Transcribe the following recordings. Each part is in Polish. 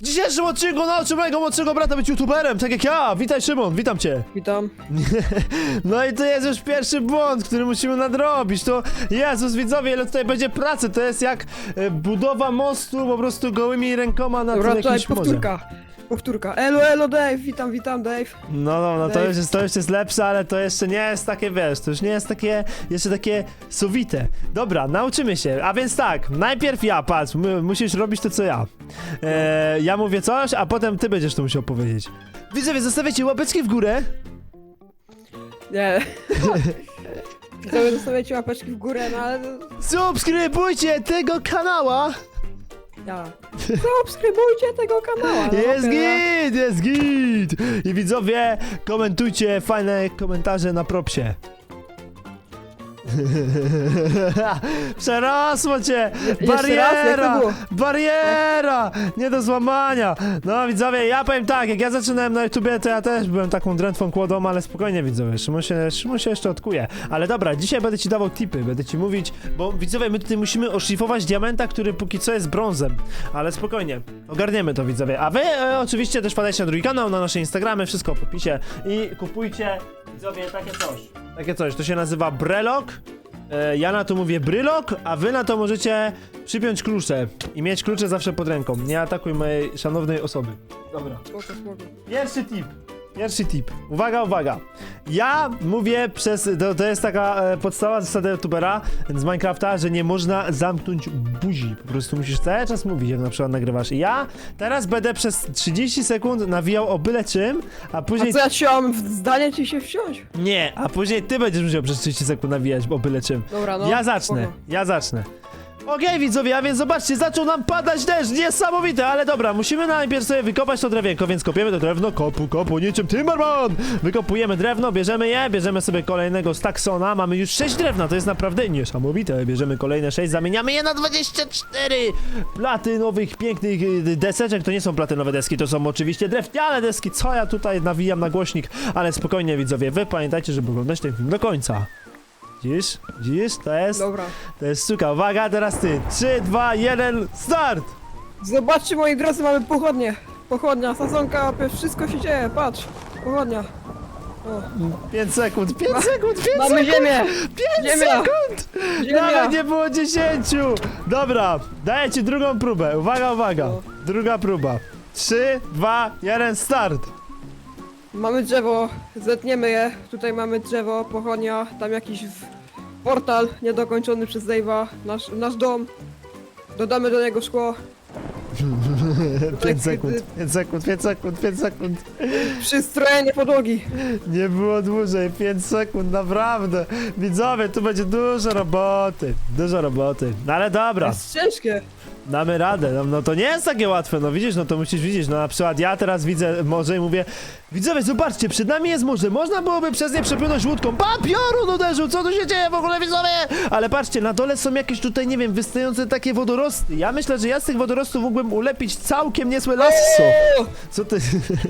W dzisiejszym odcinku nauczę mojego młodszego brata być youtuberem, tak jak ja. Witaj Szymon, witam cię. Witam. No i to jest już pierwszy błąd, który musimy nadrobić. To Jezus widzowie, ile tutaj będzie pracy. To jest jak e, budowa mostu po prostu gołymi rękoma na Dobra, tutaj jakimś morzu. powtórka. Powtórka. Elo, elo, Dave. Witam, witam, Dave. No, no, no to Dave. już, jest, to już jest lepsze, ale to jeszcze nie jest takie, wiesz, to już nie jest takie, jeszcze takie sowite. Dobra, nauczymy się, a więc tak, najpierw ja, patrz, m- musisz robić to, co ja. E, ja mówię coś, a potem ty będziesz to musiał powiedzieć. Widzowie, zostawiacie łapeczki w górę. Nie. Widzowie, zostawiajcie łapeczki w górę, no ale... Subskrybujcie tego kanała. Ja. Subskrybujcie tego kanału. no, Jest git, jest git. I widzowie, komentujcie fajne komentarze na propsie. Przerosło cię! Jeszcze raz, jak to Bariera! było? Bariera! Nie do złamania! No widzowie, ja powiem tak, jak ja zaczynałem na YouTubie, to ja też byłem taką drętwą kłodą, ale spokojnie widzowie, Szymon się, Szymon się jeszcze odkuje. Ale dobra, dzisiaj będę ci dawał tipy, będę ci mówić, bo widzowie, my tutaj musimy oszlifować diamenta, który póki co jest brązem. Ale spokojnie, ogarniemy to widzowie. A wy e, oczywiście też wpadajcie na drugi kanał, na nasze Instagramy, wszystko w opisie i kupujcie widzowie takie coś. Takie coś, to się nazywa Brelok. E, ja na to mówię brylok, a wy na to możecie przypiąć klucze i mieć klucze zawsze pod ręką. Nie atakuj mojej szanownej osoby. Dobra. Spoko, spoko. Pierwszy tip. Pierwszy tip. Uwaga, uwaga. Ja mówię przez. To, to jest taka e, podstawa zasada youtubera z Minecrafta, że nie można zamknąć buzi. Po prostu musisz cały czas mówić, jak na przykład nagrywasz. Ja teraz będę przez 30 sekund nawijał o byle czym, a A później. co, ja ci mam w zdanie ci się wsiąść? Nie, a później ty będziesz musiał przez 30 sekund nawijać o byle czym. Dobra, no. Ja zacznę, spoko. ja zacznę. Okej widzowie, a więc zobaczcie, zaczął nam padać deszcz, niesamowite, ale dobra, musimy najpierw sobie wykopać to drewienko, więc kopiemy to drewno, kopu, kopu, niczym Timberman! Wykopujemy drewno, bierzemy je, bierzemy sobie kolejnego staksona, mamy już 6 drewna, to jest naprawdę niesamowite, bierzemy kolejne 6, zamieniamy je na 24 platynowych, pięknych y, deseczek, to nie są platynowe deski, to są oczywiście drewniane deski, co ja tutaj nawijam na głośnik, ale spokojnie widzowie, wy pamiętajcie, żeby oglądać ten film do końca. Widzisz? Widzisz? To jest... Dobra. To jest sztuka. Uwaga, teraz ty. 3, 2, 1, start! Zobaczcie, moi drodzy, mamy pochodnie. Pochodnia, sadzonka, wszystko się dzieje, patrz. Pochodnia. O. 5 sekund, 5 sekund, 5 Mamy sekund! ziemię! 5 ziemia! sekund! Ziemia! Nawet nie było 10! Dobra, daję ci drugą próbę. Uwaga, uwaga. No. Druga próba. 3, 2, 1, start! Mamy drzewo, zetniemy je. Tutaj mamy drzewo, pochodnia, tam jakiś w... portal niedokończony przez Dave'a, nasz, nasz dom. Dodamy do niego szkło. 5 sekund, 5 sekund, 5 sekund, 5 sekund. Przystrojenie podłogi. Nie było dłużej, 5 sekund, naprawdę. Widzowie, tu będzie dużo roboty. Dużo roboty. No ale To dobra. jest ciężkie. Damy radę, no, no to nie jest takie łatwe, no widzisz, no to musisz widzieć, no na przykład ja teraz widzę morze i mówię Widzowie, zobaczcie, przed nami jest morze, można byłoby przez nie przepłynąć łódką. Ba, piorun uderzył, co tu się dzieje w ogóle, widzowie? Ale patrzcie, na dole są jakieś tutaj, nie wiem, wystające takie wodorosty. Ja myślę, że ja z tych wodorostów mógłbym ulepić całkiem niezłe lasso! Co ty,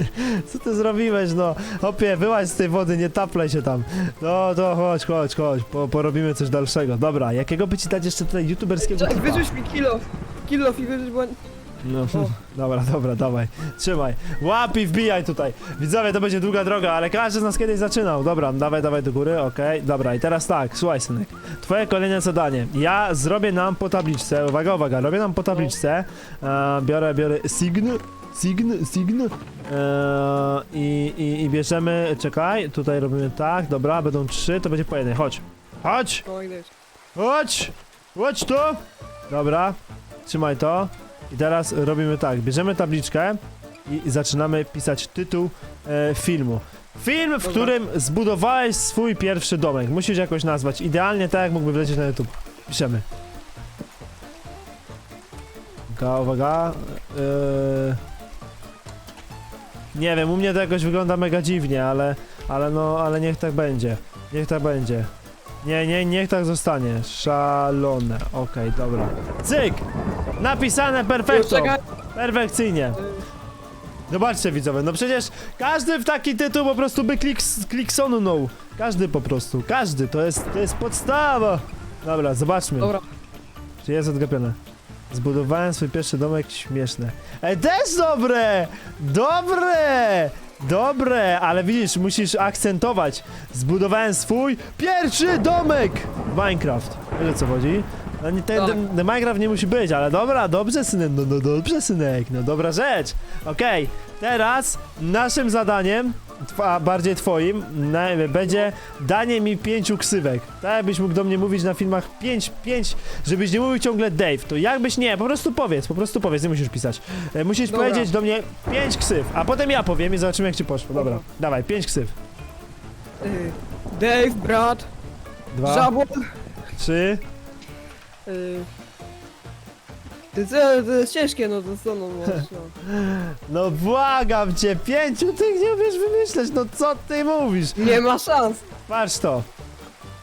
co ty zrobiłeś, no? Opie, wyłaź z tej wody, nie taplaj się tam. No to chodź, chodź, chodź, po, porobimy coś dalszego. Dobra, jakiego by ci dać jeszcze tutaj youtuberskiego tipa? Wyrzuć mi kilo. Kilo i wyrzuć, bo... No, dobra, dobra, dawaj. Trzymaj. Łap i wbijaj tutaj. Widzowie, to będzie długa droga, ale każdy z nas kiedyś zaczynał. Dobra, dawaj, dawaj do góry, okej. Dobra, i teraz tak, słuchaj, synek. Twoje kolejne zadanie. Ja zrobię nam po tabliczce, uwaga, uwaga, robię nam po tabliczce. E, biorę, biorę sign, sign, sign. E, i, i, I bierzemy, czekaj, tutaj robimy tak, dobra, będą trzy, to będzie po jednej. Chodź. Chodź! Oj. Chodź! Chodź tu! Dobra, trzymaj to. I teraz robimy tak, bierzemy tabliczkę i zaczynamy pisać tytuł e, filmu. Film, w Dobra. którym zbudowałeś swój pierwszy domek. Musisz jakoś nazwać. Idealnie tak, jak mógłby wlecieć na YouTube. Piszemy. Uwaga, uwaga. E, nie wiem, u mnie to jakoś wygląda mega dziwnie, ale, ale no, ale niech tak będzie. Niech tak będzie. Nie, nie, niech tak zostanie. Szalone. Okej, dobra. Cyk! Napisane perfekto. Czekaj. Perfekcyjnie. Zobaczcie widzowie, no przecież każdy w taki tytuł po prostu by kliks, kliksunął. Każdy po prostu, każdy, to jest, to jest podstawa. Dobra, zobaczmy, Dobra. czy jest odgapione. Zbudowałem swój pierwszy domek śmieszne. Ej, też dobre! Dobre! Dobre, ale widzisz, musisz akcentować. Zbudowałem swój pierwszy domek w Minecraft. Wiesz o co chodzi? No nie, ten, ten, ten Minecraft nie musi być, ale dobra, dobrze synek, no, no dobrze synek, no dobra rzecz. Okej, teraz naszym zadaniem, tw- a bardziej twoim, na, będzie danie mi pięciu ksywek. Tak jakbyś mógł do mnie mówić na filmach pięć, pięć, żebyś nie mówił ciągle Dave, to jakbyś nie, po prostu powiedz, po prostu powiedz, nie musisz pisać. E, musisz Dobra. powiedzieć do mnie pięć ksyw, a potem ja powiem i zobaczymy jak ci poszło. Dobra, Dobra. dawaj, pięć ksyw. Y, Dave, brat, Dwa, Żabol. trzy, Y, to, to, to jest ciężkie, no to co no masz, no. no błagam cię, pięciu tych nie umiesz wymyśleć, no co ty mówisz? Nie ma szans. Patrz to.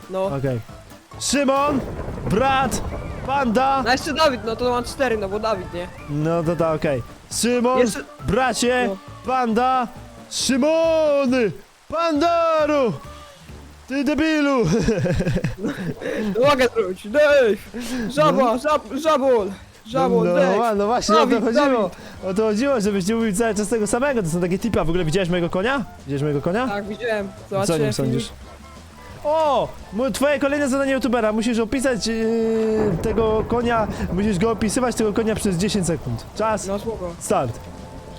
No. Okej. Szymon, brat, panda. No jeszcze Dawid, no to mam cztery, no bo Dawid, nie? No to tak, okej. Szymon, Jeszcze... bracie, No. panda, Szymony, pandaru. Ty debilu! No mogę zrobić, Dave! Żaba, żab, żabol! Żabol, no, no, no właśnie o to Dawid, chodziło. O to chodziło, żebyś nie mówił cały czas tego samego. To są takie tipy. A w ogóle widziałeś mojego konia? Widziałeś mojego konia? Tak, widziałem. Co o Zobaczyłem nim sądzisz? filmik. O! Twoje kolejne zadanie youtubera. Musisz opisać yy, tego konia. Musisz go opisywać tego konia przez 10 sekund. Czas. No spoko. Start.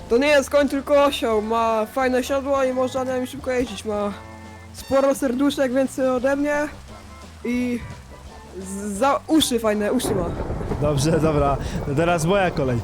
To nie jest koń, tylko osioł. Ma fajne siodło i można na nim szybko jeździć. Ma sporo serduszek więcej ode mnie i za uszy fajne, uszy ma. Dobrze, dobra. No teraz moja kolej.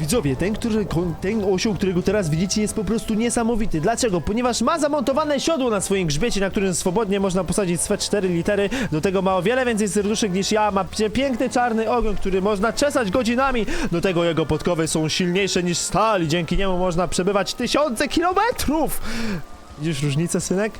Widzowie, ten, który, ten osioł, którego teraz widzicie, jest po prostu niesamowity. Dlaczego? Ponieważ ma zamontowane siodło na swoim grzbiecie, na którym swobodnie można posadzić swe cztery litery. Do tego ma o wiele więcej serduszek niż ja. Ma piękny czarny ogon, który można czesać godzinami. Do tego jego podkowy są silniejsze niż stal i dzięki niemu można przebywać tysiące kilometrów. Widzisz różnicę, synek?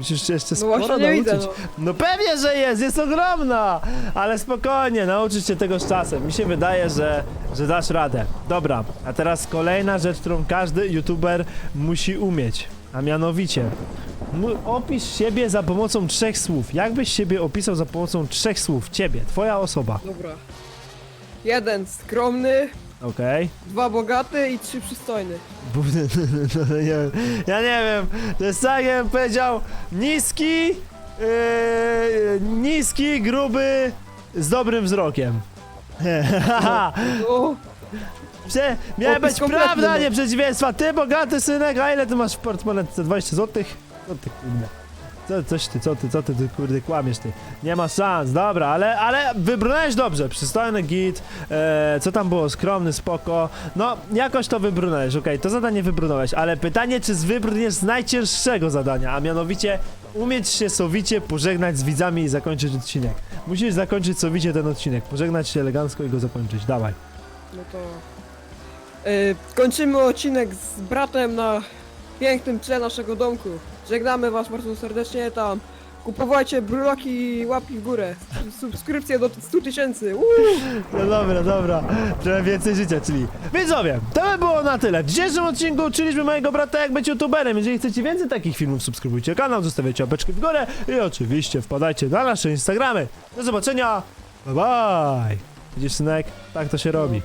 Musisz jeszcze No sporo właśnie nie widzę, nauczyć. no. No pewnie, że jest, jest ogromna! Ale spokojnie, nauczysz się tego z czasem. Mi się wydaje, że, że dasz radę. Dobra, a teraz kolejna rzecz, którą każdy youtuber musi umieć. A mianowicie, mu- opisz siebie za pomocą trzech słów. Jak byś siebie opisał za pomocą trzech słów? Ciebie, twoja osoba. Dobra. Jeden skromny, Okej? dwa bogaty i trzy przystojny. Bu- no, nie wiem. Ja nie wiem, to jest tak jakbym powiedział niski, yy, niski, gruby, z dobrym wzrokiem. Haha. No, Prze- Miała Opis być kompletny, prawda, no. nie przeciwieństwa. Ty bogaty synek, a ile ty masz w portmonetce? 20 złotych? Co ty kurde? Co, coś ty, co ty, co ty, ty kurde kłamiesz ty? Nie ma szans, dobra, ale, ale wybrnąłeś dobrze, przystojny git, e, co tam było, skromny, spoko, no jakoś to wybrnąłeś, okej, to zadanie wybrnąłeś, ale pytanie, czy wybrniesz z najcięższego zadania, a mianowicie umieć się sowicie pożegnać z widzami i zakończyć odcinek. Musisz zakończyć sowicie ten odcinek, pożegnać się elegancko i go zakończyć, dawaj. no to... Y, kończymy odcinek z bratem na pięknym tle naszego domku. Żegnamy was bardzo serdecznie tam. Kupowajcie bruloki łapki w górę. Subskrypcje do 100 tysięcy. No dobra, dobra. Trochę więcej życia, czyli... Widzowie, to by było na tyle. W dzisiejszym odcinku uczyliśmy mojego brata jak być youtuberem. Jeżeli chcecie więcej takich filmów, subskrybujcie kanał, zostawiajcie łapeczki w górę i oczywiście wpadajcie na nasze Instagramy. Do zobaczenia. Bye bye. Widzisz, synek? Tak to się robi.